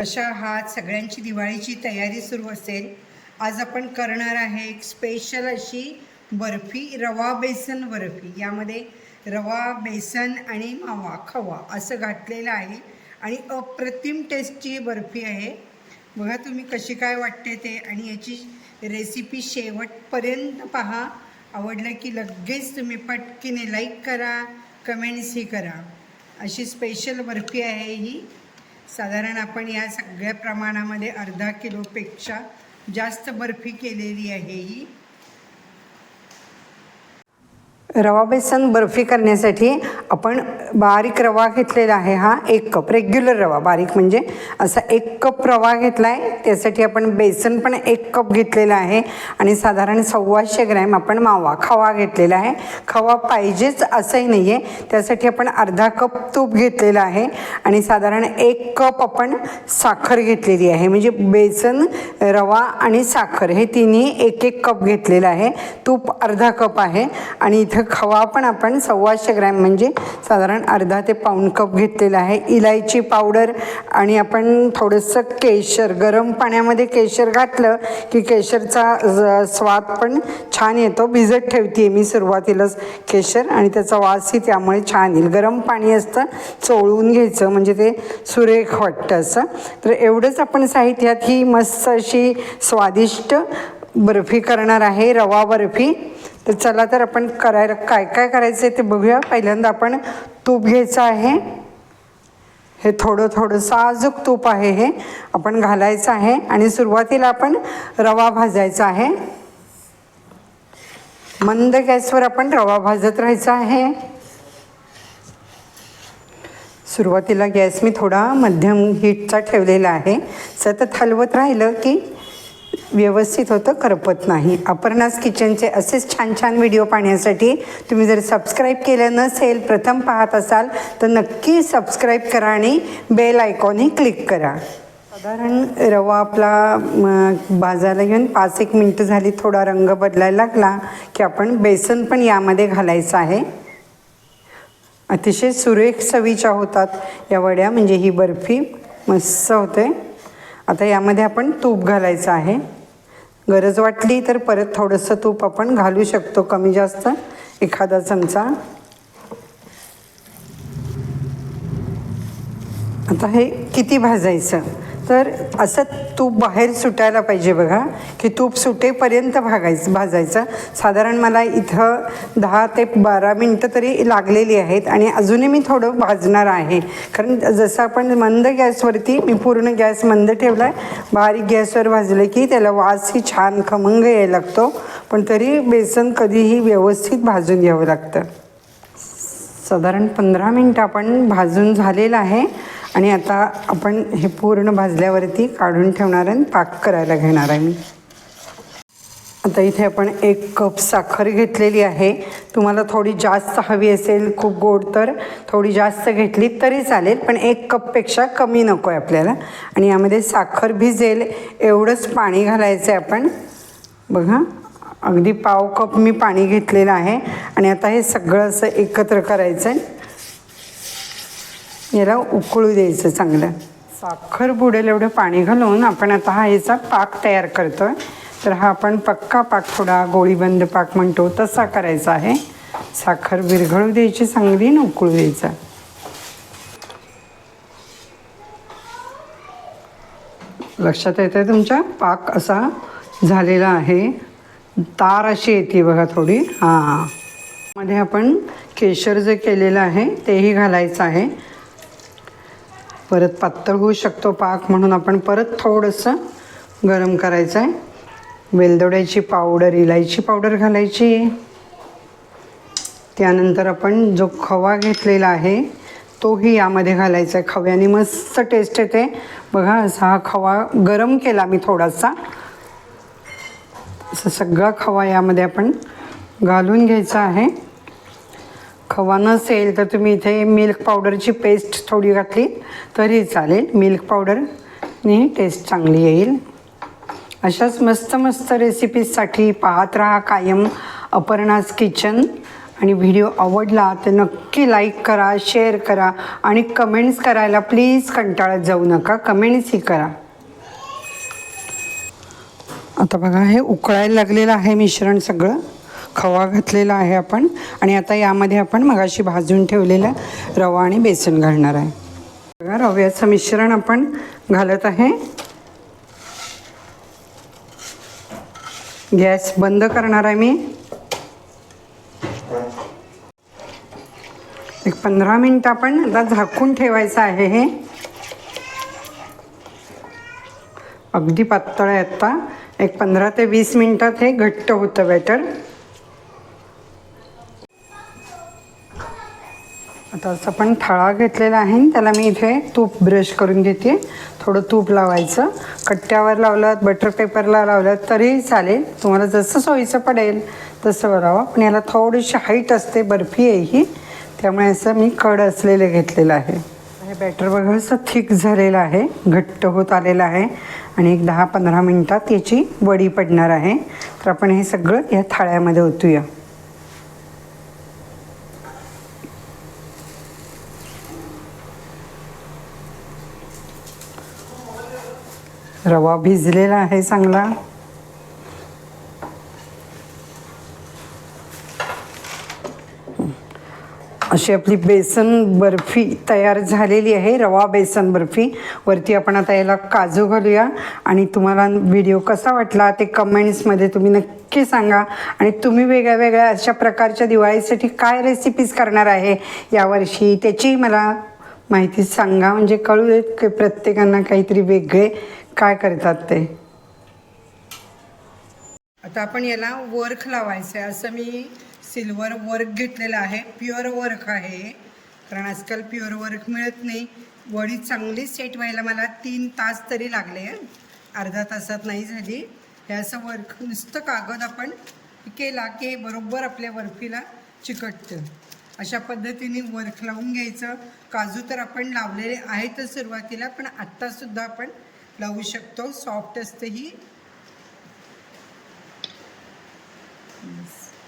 अशा हा सगळ्यांची दिवाळीची तयारी सुरू असेल आज आपण करणार आहे एक स्पेशल अशी बर्फी रवा बेसन बर्फी. यामध्ये रवा बेसन आणि मावा खवा असं घातलेलं आहे. आणि अप्रतिम टेस्टची बर्फी आहे. बघा तुम्ही कशी काय वाटते ते आणि याची रेसिपी शेवटपर्यंत पहा. आवडलं की लगेच तुम्ही पटकीने लाईक करा कमेंट्सही करा. अशी स्पेशल बर्फी आहे ही. साधारण आपण या सगळ्या प्रमाणामध्ये अर्धा किलोपेक्षा जास्त बर्फी केलेली आहे ही. रवा बेसन बर्फी करण्यासाठी आपण बारीक रवा घेतलेला आहे हा एक कप. रेग्युलर रवा बारीक म्हणजे असा एक कप रवा घेतला आहे त्यासाठी आपण बेसन पण एक कप घेतलेला आहे आणि साधारण सव्वाशे ग्रॅम आपण मावा खवा घेतलेला आहे. खवा पाहिजेच असंही नाही आहे त्यासाठी आपण अर्धा कप तूप घेतलेलं आहे आणि साधारण एक कप आपण साखर घेतलेली आहे. म्हणजे बेसन रवा आणि साखर हे तिन्ही एक एक कप घेतलेलं आहे. तूप अर्धा कप आहे आणि इथं खवा पण आपण सव्वाशे ग्रॅम म्हणजे साधारण अर्धा ते पाऊण कप घेतलेला आहे. इलायची पावडर आणि आपण थोडंसं केशर गरम पाण्यामध्ये केशर घातलं की केशरचा स्वाद पण छान येतो. भिजत ठेवते मी सुरुवातीलाच केशर आणि त्याचा वासही त्यामुळे छान येईल. गरम पाणी असतं चोळून घ्यायचं म्हणजे ते सुरेख वाटतं असं. तर एवढंच आपण साहित्यात ही मस्त अशी स्वादिष्ट बर्फी करणार आहे रवा बर्फी. तर चला तर आपण करायला काय काय करायचं आहे ते बघूया. पहिल्यांदा आपण तूप घ्यायचं आहे. हे थोडं थोडं साजूक तूप आहे हे. आपण घालायचं आहे आणि सुरुवातीला आपण रवा भाजायचा आहे. मंद गॅसवर आपण रवा भाजत राहायचा आहे. सुरुवातीला गॅस मी थोडा मध्यम हीटचा ठेवलेला आहे. सतत हलवत राहिलं की व्यवस्थित होतं करपत नाही. अपर्णास किचनचे असेच छान छान व्हिडिओ पाहण्यासाठी तुम्ही जर सबस्क्राईब केलं नसेल प्रथम पाहत असाल तर नक्की सबस्क्राईब करा आणि बेल आयकॉनही क्लिक करा. साधारण रवा आपला भाजायला घेऊन पाच एक मिनटं झाली थोडा रंग बदलायला लागला की आपण बेसन पण यामध्ये घालायचं आहे. अतिशय सुरेख चवीच्या होतात या वड्या म्हणजे ही बर्फी. मस्त होते. आता यामध्ये आपण तूप घालायचं आहे. गरज वाटली तर परत थोडंसं तूप आपण घालू शकतो कमी जास्त. एखादा चमचा. आता हे किती भाजायचं? तर असं तूप बाहेर सुटायला पाहिजे बघा की तूप सुटेपर्यंत भागायचं भाजायचं. साधारण मला इथं दहा ते बारा मिनटं तरी लागलेली आहेत आणि अजूनही मी थोडं भाजणार आहे. कारण जसं आपण मंद गॅसवरती मी पूर्ण गॅस मंद ठेवला आहे बारीक गॅसवर भाजलं की त्याला वासही छान खमंग यायला लागतो. पण तरी बेसन कधीही व्यवस्थित भाजून घ्यावं लागतं. साधारण पंधरा मिनटं आपण भाजून झालेलं आहे. आणि आता आपण हे पूर्ण भाजल्यावरती काढून ठेवणार आहे आणि पाक करायला घेणार आहे मी. आता इथे आपण एक कप साखर घेतलेली आहे. तुम्हाला थोडी जास्त हवी असेल खूप गोड तर. थोडी जास्त घेतली तरी चालेल पण एक कपपेक्षा कमी नको आहे आपल्याला. आणि यामध्ये साखर भिजेल एवढंच पाणी घालायचं आहे आपण. बघा अगदी पाव कप मी पाणी घेतलेलं आहे. आणि आता हे सगळं असं एकत्र करायचं आहे याला उकळू द्यायचं चांगलं. साखर बुडेल एवढं पाणी घालून आपण आता हा याचा पाक तयार करतो आहे तर हा आपण पक्का पाक थोडा गोळीबंद पाक म्हणतो तसा करायचा आहे. साखर विरघळू द्यायची चांगली आणि उकळू द्यायचा. लक्षात येतं आहे तुमच्या? पाक असा झालेला आहे. तार अशी येते बघा थोडी. हां. मध्ये आपण केशर जे केलेलं आहे तेही घालायचं आहे. परत पातळ होऊ शकतो पाक म्हणून आपण परत थोडंसं गरम करायचं आहे वेलदोड्याची पावडर इलायची पावडर घालायची. त्यानंतर आपण जो खवा घेतलेला आहे तोही यामध्ये घालायचा आहे खव्याने मस्त टेस्ट येते. बघा असा हा खवा गरम केला मी थोडासा. असं सगळा खवा यामध्ये आपण घालून घ्यायचा आहे. हवा नसेल तर तुम्ही इथे मिल्क पावडरची पेस्ट थोडी घातली तरी चालेल. मिल्क पावडरने टेस्ट चांगली येईल. अशाच मस्त मस्त रेसिपीजसाठी पाहत राहा कायम अपर्णाज किचन आणि व्हिडिओ आवडला तर नक्की लाईक करा शेअर करा आणि कमेंट्स करायला प्लीज कंटाळत जाऊ नका. कमेंट्सही करा. आता बघा हे उकळायला लागलेलं आहे मिश्रण सगळं. खवा घातलेला आहे आपण. आणि आता यामध्ये आपण मगाशी भाजून ठेवलेला रवा आणि बेसन घालणार आहे. बघा रव्याचं मिश्रण आपण घालत आहे. गॅस बंद करणार आहे मी. एक पंधरा मिनटं आपण आता झाकून ठेवायचं आहे हे. अगदी पातळ आहे आत्ता एक पंधरा ते वीस मिनटात हे घट्ट होतं बॅटर आता असं पण थाळा घेतलेला आहे त्याला मी इथे तूप ब्रश करून घेते. थोडं तूप लावायचं. कट्ट्यावर लावलं बटर पेपरला लावलं तरीही चालेल. तुम्हाला जसं सोयीचं पडेल तसं लावा पण याला थोडीशी हाईट असते बर्फी आहे ही. त्यामुळे असं मी कड असलेले घेतलेलं आहे. हे बॅटर बघा असं थिक झालेलं आहे. घट्ट होत आलेलं आहे. आणि एक दहा पंधरा मिनटात याची वडी पडणार आहे. तर आपण हे सगळं या थाळ्यामध्ये ओतूया. रवा भिजलेला आहे चांगला. अशी आपली बेसन बर्फी तयार झालेली आहे रवा बेसन बर्फी. वरती आपण आता याला काजू घालूया. आणि तुम्हाला व्हिडिओ कसा वाटला ते कमेंट्समध्ये तुम्ही नक्की सांगा. आणि तुम्ही वेगळ्या वेगळ्या अशा प्रकारच्या दिवाळीसाठी काय रेसिपीज करणार आहे यावर्षी त्याची मला माहिती सांगा. म्हणजे कळू देत की प्रत्येकांना काहीतरी वेगळे काय करतात ते? आता आपण याला वर्क लावायचं आहे असं मी सिल्वर वर्क घेतलेलं आहे. प्युअर वर्क आहे. कारण आजकाल प्युअर वर्क मिळत नाही. वडी चांगली सेट व्हायला मला तीन तास तरी लागले. अर्धा तासात नाही झाली. हे असं वर्क नुसतं कागद आपण केला की बरोबर आपल्या बर्फीला चिकटतं. अशा पद्धतीने वर्क लावून घ्यायचं. काजू तर आपण लावलेले आहेतच सुरुवातीला पण आत्तासुद्धा आपण लावू शकतो. सॉफ्ट असते ही.